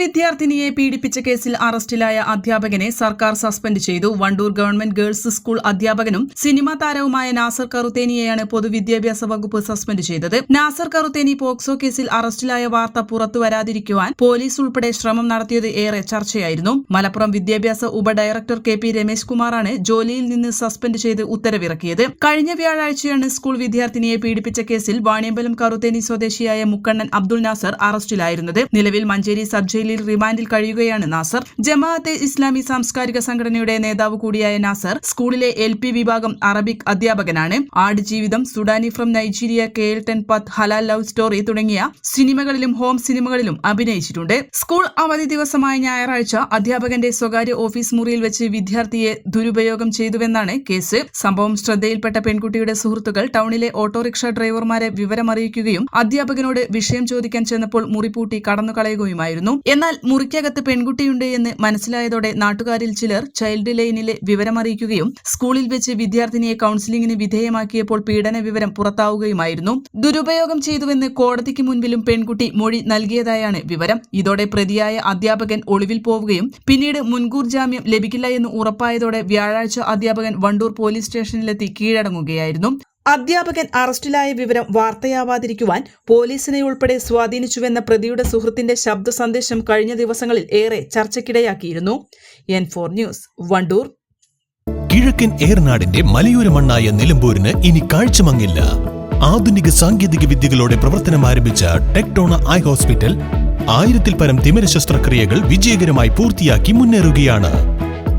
വിദ്യാർത്ഥിനിയെ പീഡിപ്പിച്ച കേസിൽ അറസ്റ്റിലായ അധ്യാപകനെ സർക്കാർ സസ്പെൻഡ് ചെയ്തു. വണ്ടൂർ ഗവൺമെന്റ് ഗേൾസ് സ്കൂൾ അധ്യാപകനും സിനിമാ താരവുമായ നാസർ കറുത്തേനിയെയാണ് പൊതുവിദ്യാഭ്യാസ വകുപ്പ് സസ്പെൻഡ് ചെയ്തത്. നാസർ കറുത്തേനി പോക്സോ കേസിൽ അറസ്റ്റിലായ വാർത്ത പുറത്തു വരാതിരിക്കുവാൻ പോലീസ് ഉൾപ്പെടെ ശ്രമം നടത്തിയത് ഏറെ ചർച്ചയായിരുന്നു. മലപ്പുറം വിദ്യാഭ്യാസ ഉപഡയറക്ടർ കെ പി രമേശ് കുമാറാണ് ജോലിയിൽ നിന്ന് സസ്പെൻഡ് ചെയ്ത് ഉത്തരവിറക്കിയത്. കഴിഞ്ഞ വ്യാഴാഴ്ചയാണ് സ്കൂൾ വിദ്യാർത്ഥിനിയെ പീഡിപ്പിച്ച കേസിൽ വാണിയമ്പലം കറുത്തേനി സ്വദേശിയായ മുക്കണ്ണൻ അബ്ദുൾ നാസർ അറസ്റ്റിലായിരുന്നത്. നിലവിൽ മഞ്ചേരി സബ് ജയിലിൽ റിമാൻഡിൽ കഴിയുകയാണ് നാസർ. ജമാഅത്തെ ഇസ്ലാമി സാംസ്കാരിക സംഘടനയുടെ നേതാവ് കൂടിയായ നാസർ സ്കൂളിലെ എൽ വിഭാഗം അറബിക് അധ്യാപകനാണ്. Aadu Jeevitham Sudani from Nigeria K L ten Pathu Halal love story തുടങ്ങിയ സിനിമകളിലും ഹോം സിനിമകളിലും അഭിനയിച്ചിട്ടുണ്ട്. സ്കൂൾ അവധി ദിവസമായ ഞായറാഴ്ച അധ്യാപകന്റെ സ്വകാര്യ ഓഫീസ് മുറിയിൽ വെച്ച് വിദ്യാർത്ഥിയെ ദുരുപയോഗം ചെയ്തുവെന്നാണ് കേസ്. സംഭവം ശ്രദ്ധയിൽപ്പെട്ട പെൺകുട്ടിയുടെ സുഹൃത്തുക്കൾ ടൗണിലെ ഓട്ടോറിക്ഷ ഡ്രൈവർമാരെ വിവരമറിയിക്കുകയും അധ്യാപകനോട് വിഷയം ചോദിക്കാൻ ചെന്നപ്പോൾ മുറിപൂട്ടി കടന്നുകളയുകയുമായിരുന്നു. എന്നാൽ മുറിക്കകത്ത് പെൺകുട്ടിയുണ്ട് എന്ന് മനസ്സിലായതോടെ നാട്ടുകാരിൽ ചിലർ ചൈൽഡ് ലൈനിലെ വിവരമറിയിക്കുകയും സ്കൂളിൽ വെച്ച് വിദ്യാർത്ഥിനിയെ കൌൺസിലിംഗിന് വിധേയമാക്കിയപ്പോൾ പീഡന വിവരം പുറത്താവുകയുമായിരുന്നു. ദുരുപയോഗം ചെയ്തുവെന്ന് കോടതിക്ക് മുൻപിലും പെൺകുട്ടി മൊഴി നൽകിയതായാണ് വിവരം. ഇതോടെ പ്രതിയായ അധ്യാപകൻ ഒളിവിൽ പോവുകയും പിന്നീട് മുൻകൂർ ജാമ്യം ലഭിക്കില്ല എന്ന് ഉറപ്പായതോടെ വ്യാഴാഴ്ച അധ്യാപകൻ വണ്ടൂർ പോലീസ് സ്റ്റേഷനിലെത്തി കീഴടങ്ങുകയായിരുന്നു. അധ്യാപകൻ അറസ്റ്റിലായ വിവരം വാർത്തയാവാതിരിക്കുവാൻ പോലീസിനെ ഉൾപ്പെടെ സ്വാധീനിച്ചുവെന്ന പ്രതിയുടെ സുഹൃത്തിന്റെ ശബ്ദ സന്ദേശം കഴിഞ്ഞ ദിവസങ്ങളിൽ ഏറെ ചർച്ചയ്ക്കിടയാക്കിയിരുന്നു. N four news Wandoor. കിഴക്കൻ ഏർനാടിന്റെ മലയോര മണ്ണായ നിലമ്പൂരിന് ഇനി കാഴ്ചമങ്ങില്ല. ആധുനിക സാങ്കേതിക വിദ്യകളോടെ പ്രവർത്തനം ആരംഭിച്ച ടെക്ടോണ ഐ ഹോസ്പിറ്റൽ ആയിരത്തിൽ പരം തിമിര ശസ്ത്രക്രിയകൾ വിജയകരമായി പൂർത്തിയാക്കി മുന്നേറുകയാണ്.